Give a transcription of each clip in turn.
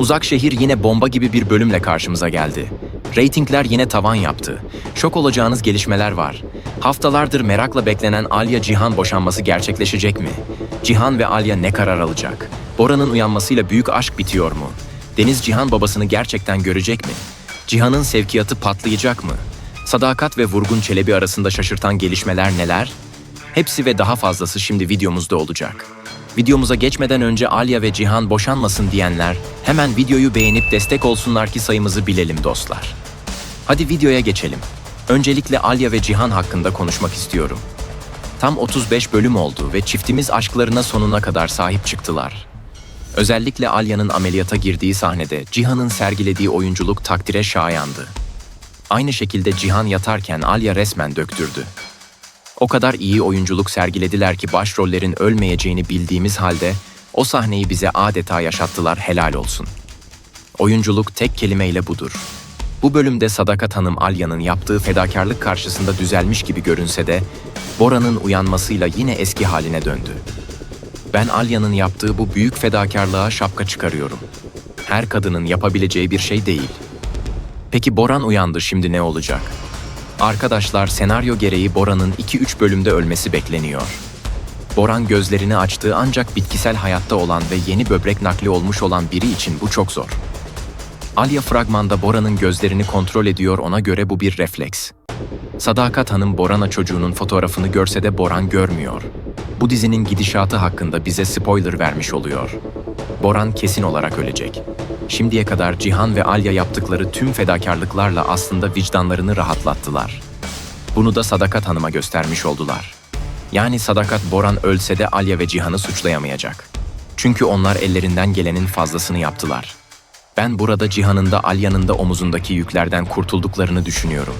Uzak şehir yine bomba gibi bir bölümle karşımıza geldi. Ratingler yine tavan yaptı. Şok olacağınız gelişmeler var. Haftalardır merakla beklenen Alya Cihan boşanması gerçekleşecek mi? Cihan ve Alya ne karar alacak? Bora'nın uyanmasıyla büyük aşk bitiyor mu? Deniz Cihan babasını gerçekten görecek mi? Cihan'ın sevkiyatı patlayacak mı? Sadakat ve Vurgun Çelebi arasında şaşırtan gelişmeler neler? Hepsi ve daha fazlası şimdi videomuzda olacak. Videomuza geçmeden önce Alya ve Cihan boşanmasın diyenler hemen videoyu beğenip destek olsunlar ki sayımızı bilelim dostlar. Hadi videoya geçelim. Öncelikle Alya ve Cihan hakkında konuşmak istiyorum. Tam 35 bölüm oldu ve çiftimiz aşklarına sonuna kadar sahip çıktılar. Özellikle Alya'nın ameliyata girdiği sahnede Cihan'ın sergilediği oyunculuk takdire şayandı. Aynı şekilde Cihan yatarken Alya resmen döktürdü. O kadar iyi oyunculuk sergilediler ki başrollerin ölmeyeceğini bildiğimiz halde o sahneyi bize adeta yaşattılar helal olsun. Oyunculuk tek kelimeyle budur. Bu bölümde Sadakat Hanım Alya'nın yaptığı fedakarlık karşısında düzelmiş gibi görünse de Bora'nın uyanmasıyla yine eski haline döndü. Ben Alya'nın yaptığı bu büyük fedakarlığa şapka çıkarıyorum. Her kadının yapabileceği bir şey değil. Peki Boran uyandı şimdi ne olacak? Arkadaşlar senaryo gereği Bora'nın 2-3 bölümde ölmesi bekleniyor. Boran gözlerini açtığı ancak bitkisel hayatta olan ve yeni böbrek nakli olmuş olan biri için bu çok zor. Alya fragmanda Bora'nın gözlerini kontrol ediyor ona göre bu bir refleks. Sadakat Hanım Boran'a çocuğunun fotoğrafını görse de Boran görmüyor. Bu dizinin gidişatı hakkında bize spoiler vermiş oluyor. Boran kesin olarak ölecek. Şimdiye kadar Cihan ve Alya yaptıkları tüm fedakarlıklarla aslında vicdanlarını rahatlattılar. Bunu da Sadakat Hanım'a göstermiş oldular. Yani Sadakat Boran ölse de Alya ve Cihan'ı suçlayamayacak. Çünkü onlar ellerinden gelenin fazlasını yaptılar. Ben burada Cihan'ın da Alya'nın da omuzundaki yüklerden kurtulduklarını düşünüyorum.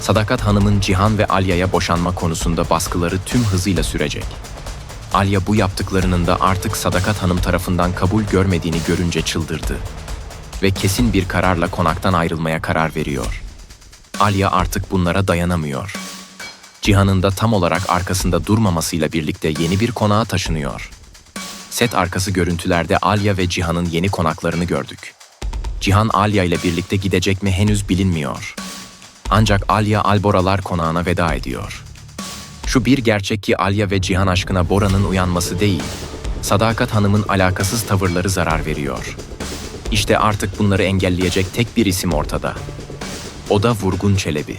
Sadakat Hanım'ın Cihan ve Alya'ya boşanma konusunda baskıları tüm hızıyla sürecek. Alya bu yaptıklarının da artık Sadakat Hanım tarafından kabul görmediğini görünce çıldırdı. Ve kesin bir kararla konaktan ayrılmaya karar veriyor. Alya artık bunlara dayanamıyor. Cihan'ın da tam olarak arkasında durmamasıyla birlikte yeni bir konağa taşınıyor. Set arkası görüntülerde Alya ve Cihan'ın yeni konaklarını gördük. Cihan Alya ile birlikte gidecek mi henüz bilinmiyor. Ancak Alya Alboralar konağına veda ediyor. Şu bir gerçek ki Alya ve Cihan aşkına Bora'nın uyanması değil, Sadakat Hanım'ın alakasız tavırları zarar veriyor. İşte artık bunları engelleyecek tek bir isim ortada. O da Vurgun Çelebi.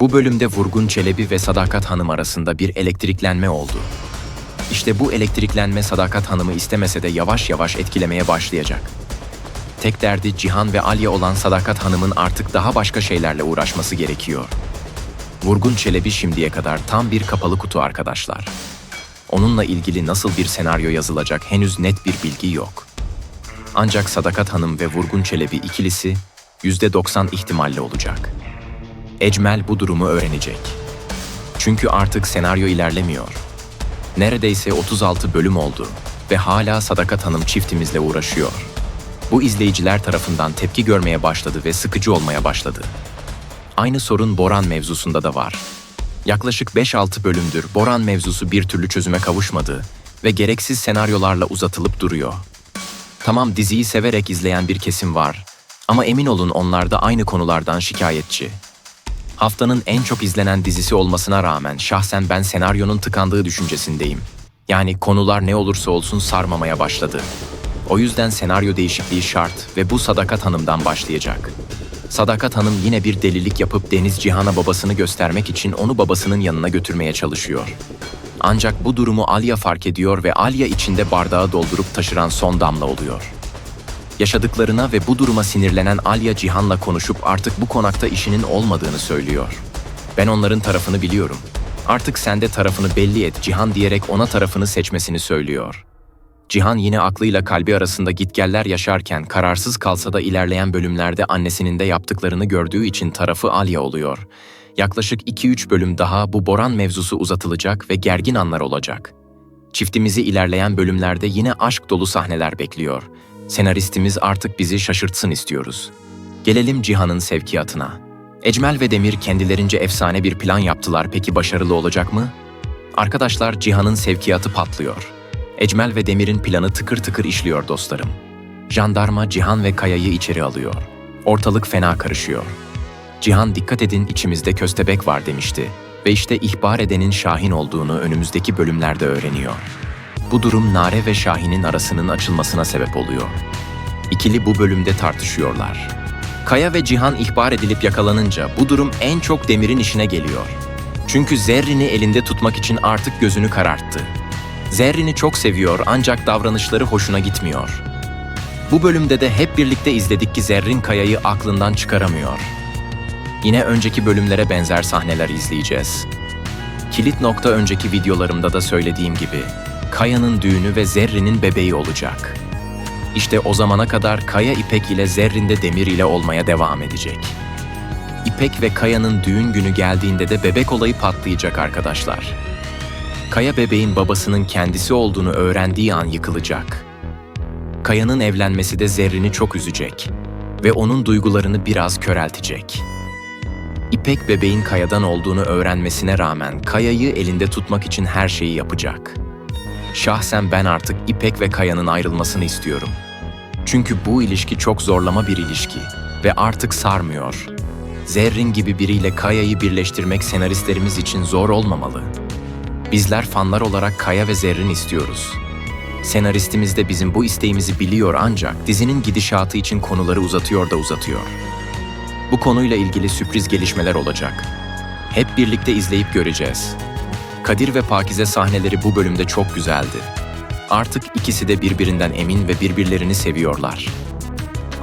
Bu bölümde Vurgun Çelebi ve Sadakat Hanım arasında bir elektriklenme oldu. İşte bu elektriklenme Sadakat Hanım'ı istemese de yavaş yavaş etkilemeye başlayacak. Tek derdi Cihan ve Alya olan Sadakat Hanım'ın artık daha başka şeylerle uğraşması gerekiyor. Vurgun Çelebi şimdiye kadar tam bir kapalı kutu arkadaşlar. Onunla ilgili nasıl bir senaryo yazılacak henüz net bir bilgi yok. Ancak Sadakat Hanım ve Vurgun Çelebi ikilisi %90 ihtimalle olacak. Ecmel bu durumu öğrenecek. Çünkü artık senaryo ilerlemiyor. Neredeyse 36 bölüm oldu ve hala Sadakat Hanım çiftimizle uğraşıyor. Bu izleyiciler tarafından tepki görmeye başladı ve sıkıcı olmaya başladı. Aynı sorun Boran mevzusunda da var. Yaklaşık 5-6 bölümdür Boran mevzusu bir türlü çözüme kavuşmadı ve gereksiz senaryolarla uzatılıp duruyor. Tamam diziyi severek izleyen bir kesim var ama emin olun onlar da aynı konulardan şikayetçi. Haftanın en çok izlenen dizisi olmasına rağmen şahsen ben senaryonun tıkandığı düşüncesindeyim. Yani konular ne olursa olsun sarmamaya başladı. O yüzden senaryo değişikliği şart ve bu Sadakat Hanım'dan başlayacak. Sadakat Hanım yine bir delilik yapıp Deniz Cihan'a babasını göstermek için onu babasının yanına götürmeye çalışıyor. Ancak bu durumu Alya fark ediyor ve Alya içinde bardağı doldurup taşıran son damla oluyor. Yaşadıklarına ve bu duruma sinirlenen Alya Cihan'la konuşup artık bu konakta işinin olmadığını söylüyor. Ben onların tarafını biliyorum. Artık sen de tarafını belli et Cihan diyerek ona tarafını seçmesini söylüyor. Cihan yine aklıyla kalbi arasında gitgeller yaşarken kararsız kalsa da ilerleyen bölümlerde annesinin de yaptıklarını gördüğü için tarafı Alya oluyor. Yaklaşık 2-3 bölüm daha bu Boran mevzusu uzatılacak ve gergin anlar olacak. Çiftimizi ilerleyen bölümlerde yine aşk dolu sahneler bekliyor. Senaristimiz artık bizi şaşırtsın istiyoruz. Gelelim Cihan'ın sevkiyatına. Ecmel ve Demir kendilerince efsane bir plan yaptılar peki başarılı olacak mı? Arkadaşlar Cihan'ın sevkiyatı patlıyor. Ecmel ve Demir'in planı tıkır tıkır işliyor dostlarım. Jandarma Cihan ve Kaya'yı içeri alıyor. Ortalık fena karışıyor. Cihan dikkat edin içimizde köstebek var demişti ve işte ihbar edenin Şahin olduğunu önümüzdeki bölümlerde öğreniyor. Bu durum Nare ve Şahin'in arasının açılmasına sebep oluyor. İkili bu bölümde tartışıyorlar. Kaya ve Cihan ihbar edilip yakalanınca bu durum en çok Demir'in işine geliyor. Çünkü Zerrin'i elinde tutmak için artık gözünü kararttı. Zerrin'i çok seviyor ancak davranışları hoşuna gitmiyor. Bu bölümde de hep birlikte izledik ki Zerrin Kaya'yı aklından çıkaramıyor. Yine önceki bölümlere benzer sahneler izleyeceğiz. Kilit nokta önceki videolarımda da söylediğim gibi Kaya'nın düğünü ve Zerrin'in bebeği olacak. İşte o zamana kadar Kaya İpek ile Zerrin de Demir ile olmaya devam edecek. İpek ve Kaya'nın düğün günü geldiğinde de bebek olayı patlayacak arkadaşlar. Kaya bebeğin babasının kendisi olduğunu öğrendiği an yıkılacak. Kaya'nın evlenmesi de Zerrin'i çok üzecek ve onun duygularını biraz köreltecek. İpek bebeğin Kaya'dan olduğunu öğrenmesine rağmen Kaya'yı elinde tutmak için her şeyi yapacak. Şahsen ben artık İpek ve Kaya'nın ayrılmasını istiyorum. Çünkü bu ilişki çok zorlama bir ilişki ve artık sarmıyor. Zerrin gibi biriyle Kaya'yı birleştirmek senaristlerimiz için zor olmamalı. Bizler fanlar olarak Kaya ve Zerrin istiyoruz. Senaristimiz de bizim bu isteğimizi biliyor ancak dizinin gidişatı için konuları uzatıyor da uzatıyor. Bu konuyla ilgili sürpriz gelişmeler olacak. Hep birlikte izleyip göreceğiz. Kadir ve Pakize sahneleri bu bölümde çok güzeldi. Artık ikisi de birbirinden emin ve birbirlerini seviyorlar.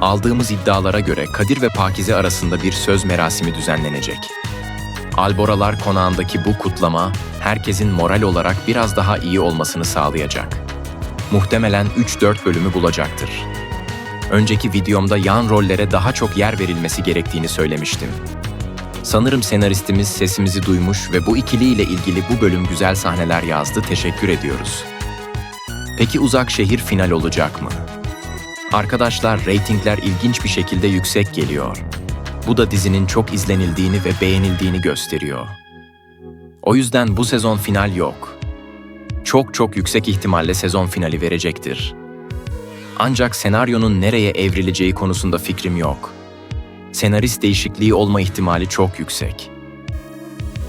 Aldığımız iddialara göre Kadir ve Pakize arasında bir söz merasimi düzenlenecek. Alboralar konağındaki bu kutlama herkesin moral olarak biraz daha iyi olmasını sağlayacak. Muhtemelen 3-4 bölümü bulacaktır. Önceki videomda yan rollere daha çok yer verilmesi gerektiğini söylemiştim. Sanırım senaristimiz sesimizi duymuş ve bu ikiliyle ilgili bu bölüm güzel sahneler yazdı. Teşekkür ediyoruz. Peki Uzak Şehir final olacak mı? Arkadaşlar reytingler ilginç bir şekilde yüksek geliyor. Bu da dizinin çok izlenildiğini ve beğenildiğini gösteriyor. O yüzden bu sezon final yok. Çok çok yüksek ihtimalle sezon finali verecektir. Ancak senaryonun nereye evrileceği konusunda fikrim yok. Senarist değişikliği olma ihtimali çok yüksek.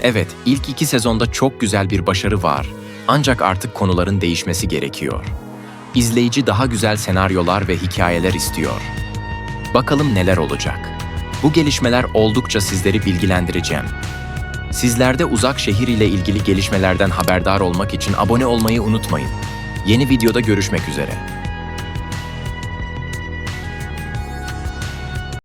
Evet, ilk iki sezonda çok güzel bir başarı var. Ancak artık konuların değişmesi gerekiyor. İzleyici daha güzel senaryolar ve hikayeler istiyor. Bakalım neler olacak. Bu gelişmeler oldukça sizleri bilgilendireceğim. Sizler de uzak şehir ile ilgili gelişmelerden haberdar olmak için abone olmayı unutmayın. Yeni videoda görüşmek üzere.